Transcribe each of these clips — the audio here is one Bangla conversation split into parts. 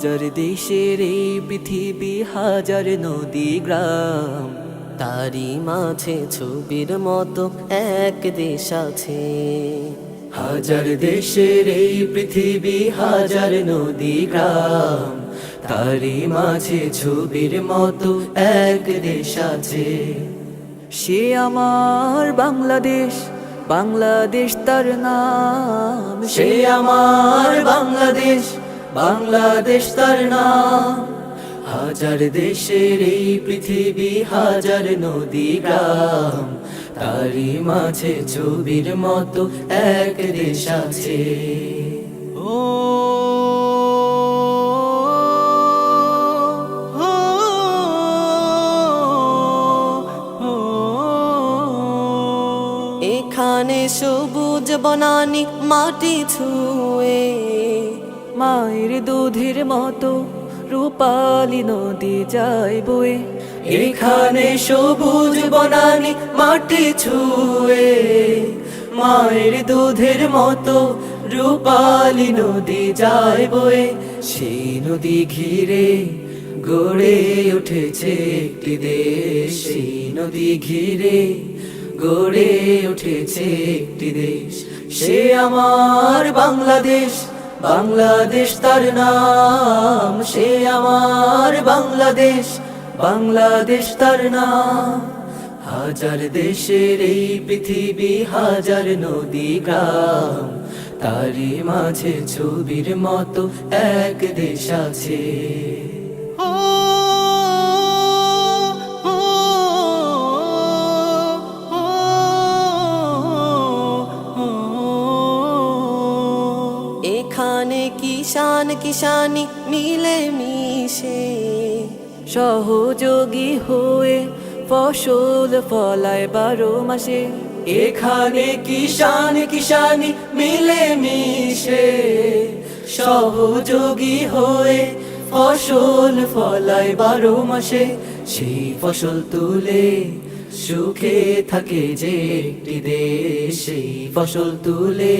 হাজার দেশের এই পৃথিবী, হাজার নদী, গ্রাম। তারি মাঝে ছবির মতো এক দেশ আছে। হাজার দেশের এই পৃথিবী, হাজার নদী, গ্রাম। তারই মাঝে ছবির মতো এক দেশ আছে। সে আমার বাংলাদেশ বাংলাদেশ তার নাম। সে আমার বাংলাদেশ বাংলাদেশ তার নাম। হাজার দেশের এই পৃথিবী হাজার নদী গ্রাম। তারই মাঝে ছবির মতো এক দেশ আছে। ও এখানে সবুজ বনানি মাটি ছুঁয়ে মায়ের দুধের মতো রূপালি নদী যায় বয়ে। এখানে সবুজ বনানি মাটি ছুঁয়ে। মায়ের দুধের মতো রূপালি নদী যায় বয়ে। সেই নদী ঘিরে গড়ে উঠেছে একটি দেশ। সেই নদী ঘিরে গড়ে উঠেছে একটি দেশ। সে আমার বাংলাদেশ বাংলাদেশ তার নাম, সে আমার বাংলাদেশ। বাংলাদেশ তার নাম। হাজার দেশের এই পৃথিবী, হাজার নদী, গ্রাম। তারই মাঝে ছবির মতো এক দেশ আছে। এখানে কিষান কিষানি মিলে মিশে। সহযোগী হয়ে ফসল ফলায় বারো মাসে। এখানে কিষান কিষানি মিলে মিশে। সহযোগী হয়ে ফসল ফলায় বারো মাসে। সেই ফসল তুলে সুখে থাকে যে একটি দেশ। সেই ফসল তুলে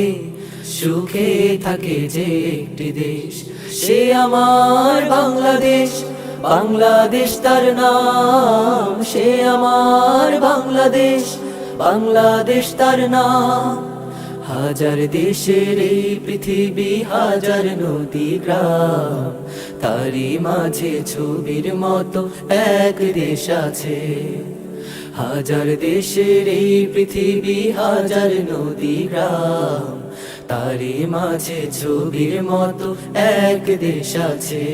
সুখে থাকে যে একটি দেশ, সে আমার বাংলাদেশ বাংলাদেশ তার নাম, সে আমার বাংলাদেশ বাংলাদেশ তার নাম। হাজার দেশের এই পৃথিবী, হাজার নদী, গ্রাম, তারই মাঝে ছবির মতো এক দেশ আছে। হাজার দেশের এই পৃথিবী, হাজার নদী, গ্রাম তারই মাঝে ছবির মতো এক দেশ আছে।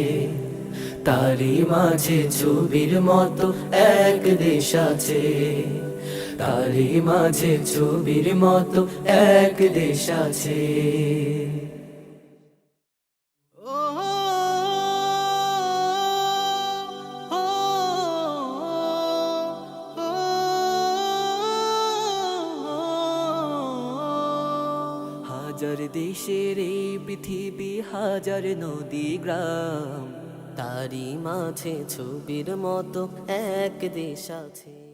তারি মাঝে ছবির মতো এক দেশ আছে। তারি মাঝে ছবির মতো এক দেশ আছে। হাজার দেশের এই পৃথিবী হাজার নদী গ্রাম। তারি মাঝে ছবির মতো এক দেশ আছে।